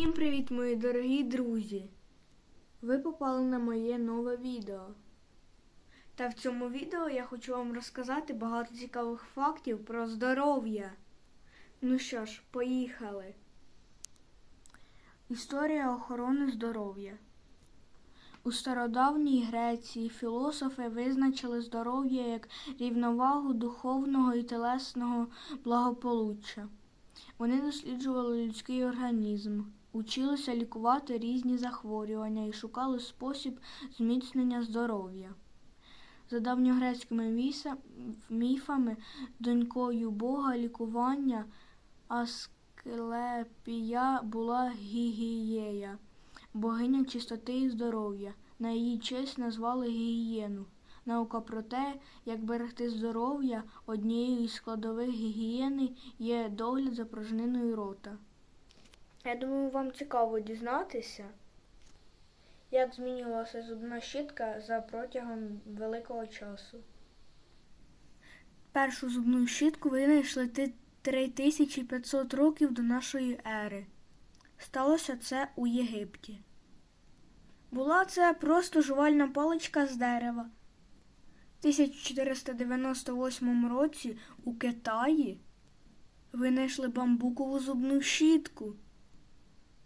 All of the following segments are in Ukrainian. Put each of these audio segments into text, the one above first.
Всім привіт, мої дорогі друзі! Ви попали на моє нове відео. Та в цьому відео я хочу вам розказати багато цікавих фактів про здоров'я. Ну що ж, поїхали. Історія охорони здоров'я. У стародавній Греції філософи визначили здоров'я як рівновагу духовного і телесного благополуччя. Вони досліджували людський організм, училися лікувати різні захворювання і шукали спосіб зміцнення здоров'я. За давньогрецькими міфами, донькою Бога лікування Асклепія була Гігієя, богиня чистоти і здоров'я. На її честь назвали гігієну. Наука про те, як берегти здоров'я однією із складових гігієни є догляд за порожниною рота. Я думаю, вам цікаво дізнатися, як змінювалася зубна щітка за протягом великого часу. Першу зубну щітку винайшли 3500 років до нашої ери. Сталося це у Єгипті. Була це просто жувальна паличка з дерева. В 1498 році у Китаї винайшли бамбукову зубну щітку.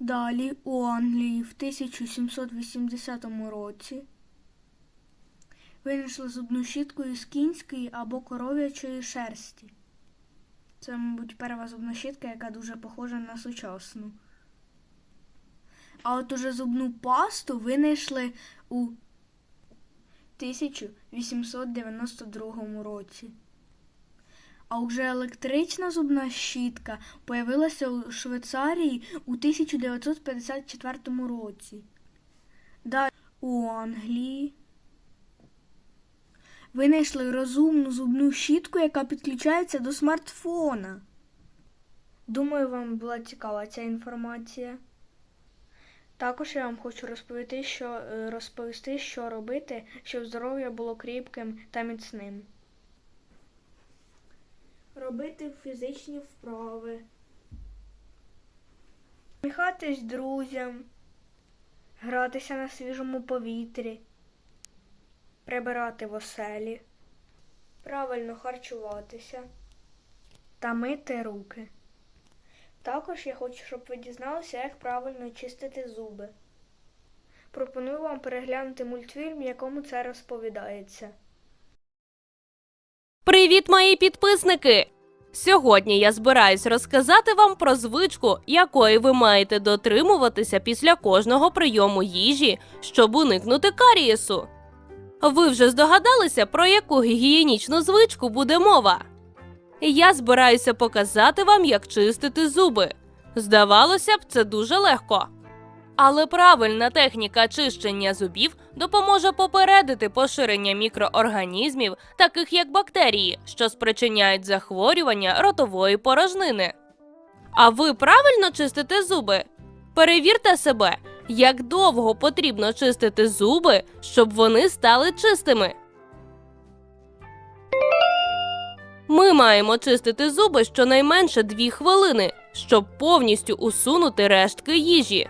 Далі у Англії в 1780 році винайшли зубну щітку із кінської або коров'ячої шерсті. Це, мабуть, перша зубна щітка, яка дуже похожа на сучасну. А от уже зубну пасту винайшли у 1892 році. А вже електрична зубна щітка появилася у Швейцарії у 1954 році. Далі у Англії винайшли розумну зубну щітку, яка підключається до смартфона. Думаю, вам була цікава ця інформація. Також я вам хочу розповісти, що, е, розповісти, що робити, щоб здоров'я було кріпким та міцним. Робити фізичні вправи. Сміхатись друзям, гратися на свіжому повітрі, прибирати в оселі, правильно харчуватися та мити руки. Також я хочу, щоб ви дізналися, як правильно чистити зуби. Пропоную вам переглянути мультфільм, в якому це розповідається. Привіт, мої підписники! Сьогодні я збираюсь розказати вам про звичку, якої ви маєте дотримуватися після кожного прийому їжі, щоб уникнути карієсу. Ви вже здогадалися, про яку гігієнічну звичку буде мова? Я збираюся показати вам, як чистити зуби. Здавалося б, це дуже легко. Але правильна техніка чищення зубів допоможе попередити поширення мікроорганізмів, таких як бактерії, що спричиняють захворювання ротової порожнини. А ви правильно чистите зуби? Перевірте себе, як довго потрібно чистити зуби, щоб вони стали чистими. Ми маємо чистити зуби щонайменше 2 хвилини, щоб повністю усунути рештки їжі.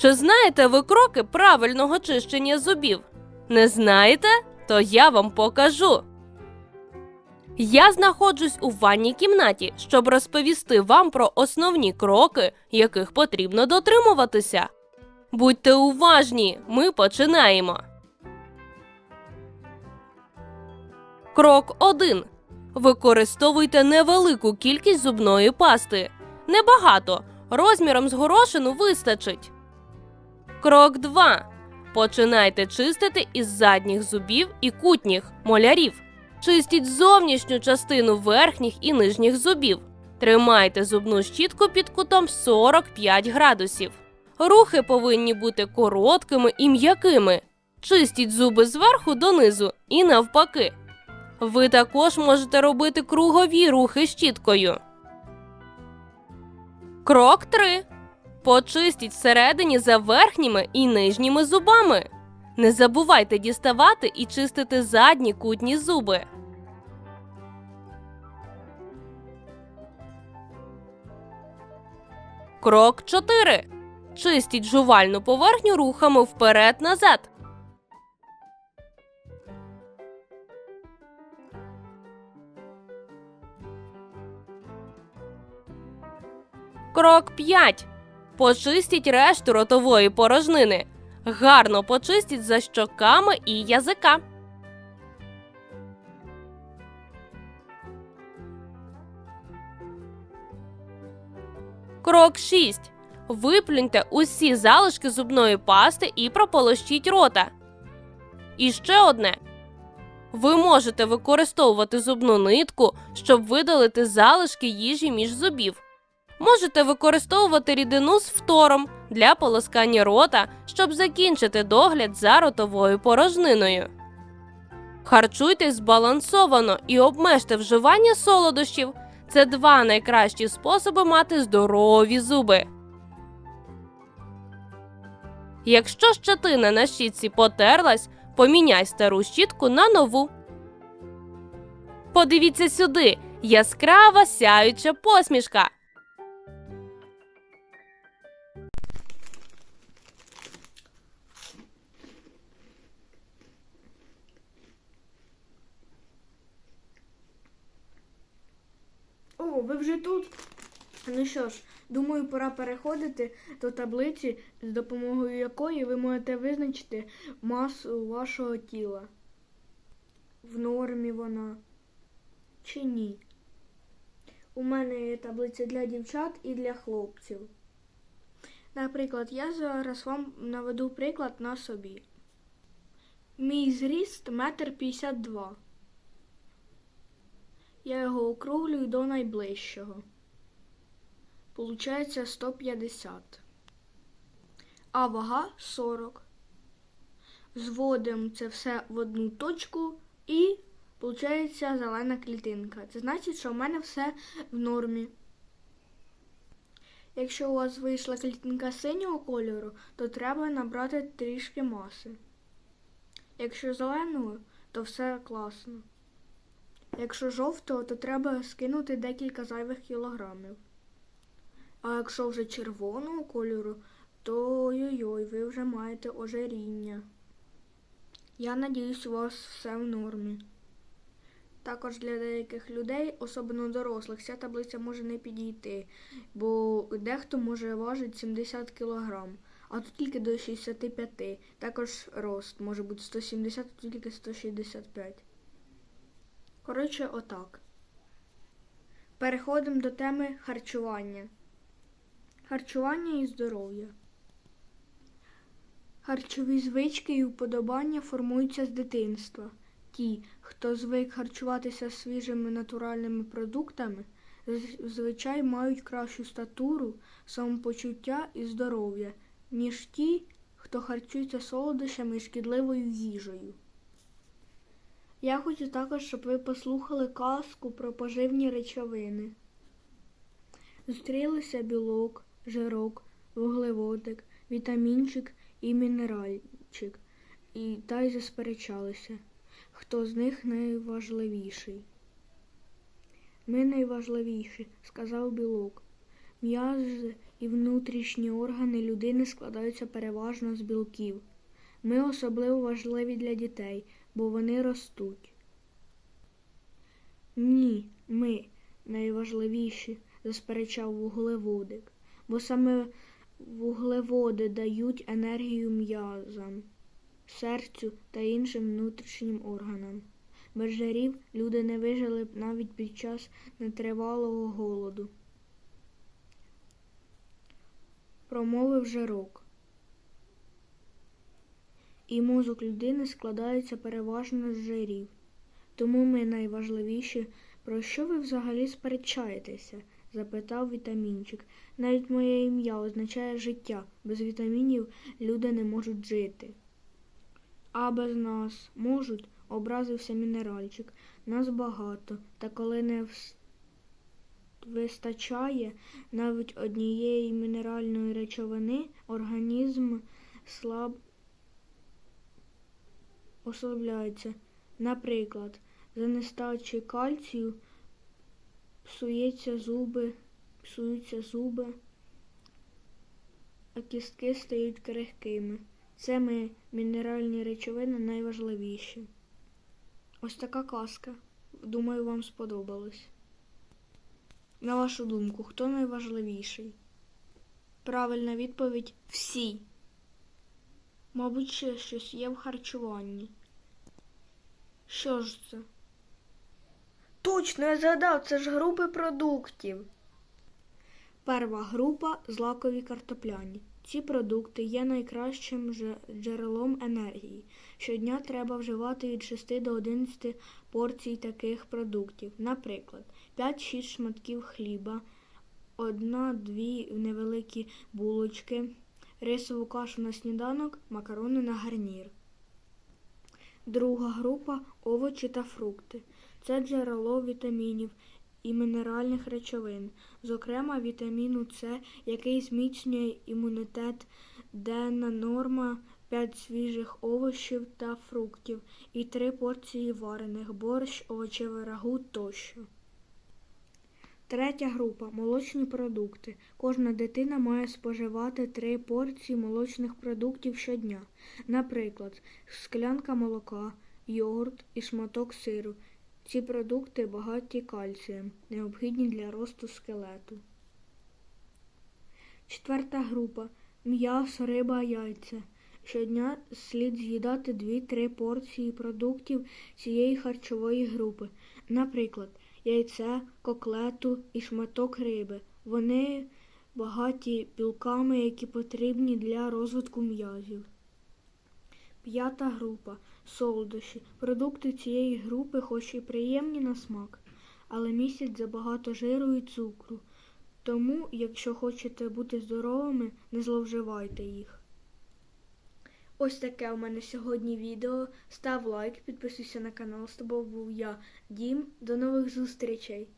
Чи знаєте ви кроки правильного чищення зубів? Не знаєте? То я вам покажу. Я знаходжусь у ванній кімнаті, щоб розповісти вам про основні кроки, яких потрібно дотримуватися. Будьте уважні, ми починаємо. Крок 1. Використовуйте невелику кількість зубної пасти. Небагато. Розміром з горошину вистачить. Крок 2. Починайте чистити із задніх зубів і кутніх молярів. Чистіть зовнішню частину верхніх і нижніх зубів. Тримайте зубну щітку під кутом 45 градусів. Рухи повинні бути короткими і м'якими. Чистіть зуби зверху донизу і навпаки. Ви також можете робити кругові рухи щіткою. Крок 3. Почистіть всередині за верхніми і нижніми зубами. Не забувайте діставати і чистити задні кутні зуби. Крок 4. Чистіть жувальну поверхню рухами вперед-назад. Крок 5. Почистіть решту ротової порожнини. Гарно почистіть за щоками і язика. Крок 6. Виплюньте усі залишки зубної пасти і прополощіть рота. І ще одне. Ви можете використовувати зубну нитку, щоб видалити залишки їжі між зубів. Можете використовувати рідину з фтором для полоскання рота, щоб закінчити догляд за ротовою порожниною. Харчуйтесь збалансовано і обмежте вживання солодощів. Це два найкращі способи мати здорові зуби. Якщо щетина на щітці потерлась, поміняй стару щітку на нову. Подивіться сюди яскрава сяюча посмішка. Ви вже тут? Ну що ж, думаю, пора переходити до таблиці, з допомогою якої ви можете визначити масу вашого тіла. В нормі вона чи ні. У мене є таблиця для дівчат і для хлопців. Наприклад, я зараз вам наведу приклад на собі. Мій зріст метр п'ятдесят два. Я його округлюю до найближчого. Получається 150. А вага 40. Зводимо це все в одну точку і виходить зелена клітинка. Це значить, що в мене все в нормі. Якщо у вас вийшла клітинка синього кольору, то треба набрати трішки маси. Якщо зеленого, то все класно. Якщо жовтого, то треба скинути декілька зайвих кілограмів. А якщо вже червоного кольору, то ой-ой, ви вже маєте ожиріння. Я надіюсь, у вас все в нормі. Також для деяких людей, особливо дорослих, ця таблиця може не підійти, бо дехто може важити 70 кг, а тут тільки до 65. Також рост може бути 170, а тут тільки 165. Коротше, отак. Переходимо до теми харчування. Харчування і здоров'я. Харчові звички і уподобання формуються з дитинства. Ті, хто звик харчуватися свіжими натуральними продуктами, зазвичай мають кращу статуру, самопочуття і здоров'я, ніж ті, хто харчується солодощами і шкідливою їжею. Я хочу також, щоб ви послухали казку про поживні речовини. Зустрілися білок, жирок, вуглеводик, вітамінчик і мінеральчик, і та й засперечалися, хто з них найважливіший. Ми найважливіші, сказав білок. М'язи і внутрішні органи людини складаються переважно з білків. Ми особливо важливі для дітей, бо вони ростуть. Ні, ми найважливіші, засперечав вуглеводик, бо саме вуглеводи дають енергію м'язам, серцю та іншим внутрішнім органам. Без жарів люди не вижили б навіть під час нетривалого голоду. Промовив жарок. І мозок людини складається переважно з жирів. Тому ми найважливіші. Про що ви взагалі сперечаєтеся? запитав вітамінчик. Навіть моє ім'я означає життя. Без вітамінів люди не можуть жити. А без нас можуть, образився мінеральчик. Нас багато, та коли не вистачає навіть однієї мінеральної речовини, організм слаб ослабляється. Наприклад, за нестачі кальцію псується зуби, псуються зуби, а кістки стають крихкими. Це ми, мінеральні речовини найважливіші. Ось така казка. Думаю, вам сподобалось. На вашу думку, хто найважливіший? Правильна відповідь всі. Мабуть, ще щось є в харчуванні. Що ж це? Точно, я згадав, це ж групи продуктів. Перша група злакові картопляні. Ці продукти є найкращим джерелом енергії. Щодня треба вживати від 6 до 11 порцій таких продуктів. Наприклад, 5-6 шматків хліба, 1-2 невеликі булочки, рисову кашу на сніданок, макарони на гарнір. Друга група овочі та фрукти. Це джерело вітамінів і мінеральних речовин, зокрема вітаміну С, який зміцнює імунітет, денна норма 5 свіжих овочів та фруктів і 3 порції варених, борщ, овочеве рагу тощо. Третя група молочні продукти. Кожна дитина має споживати 3 порції молочних продуктів щодня. Наприклад, склянка молока, йогурт і шматок сиру. Ці продукти багаті кальцієм, необхідні для росту скелету. Четверта група м'ясо, риба, яйця. Щодня слід з'їдати 2-3 порції продуктів цієї харчової групи. Наприклад, яйце, коклету і шматок риби. Вони багаті білками, які потрібні для розвитку м'язів. П'ята група солодощі. Продукти цієї групи хоч і приємні на смак, але містять забагато жиру і цукру. Тому, якщо хочете бути здоровими, не зловживайте їх. Ось таке у мене сьогодні відео. Став лайк, підписуйся на канал. З тобою був я, Дім. До нових зустрічей!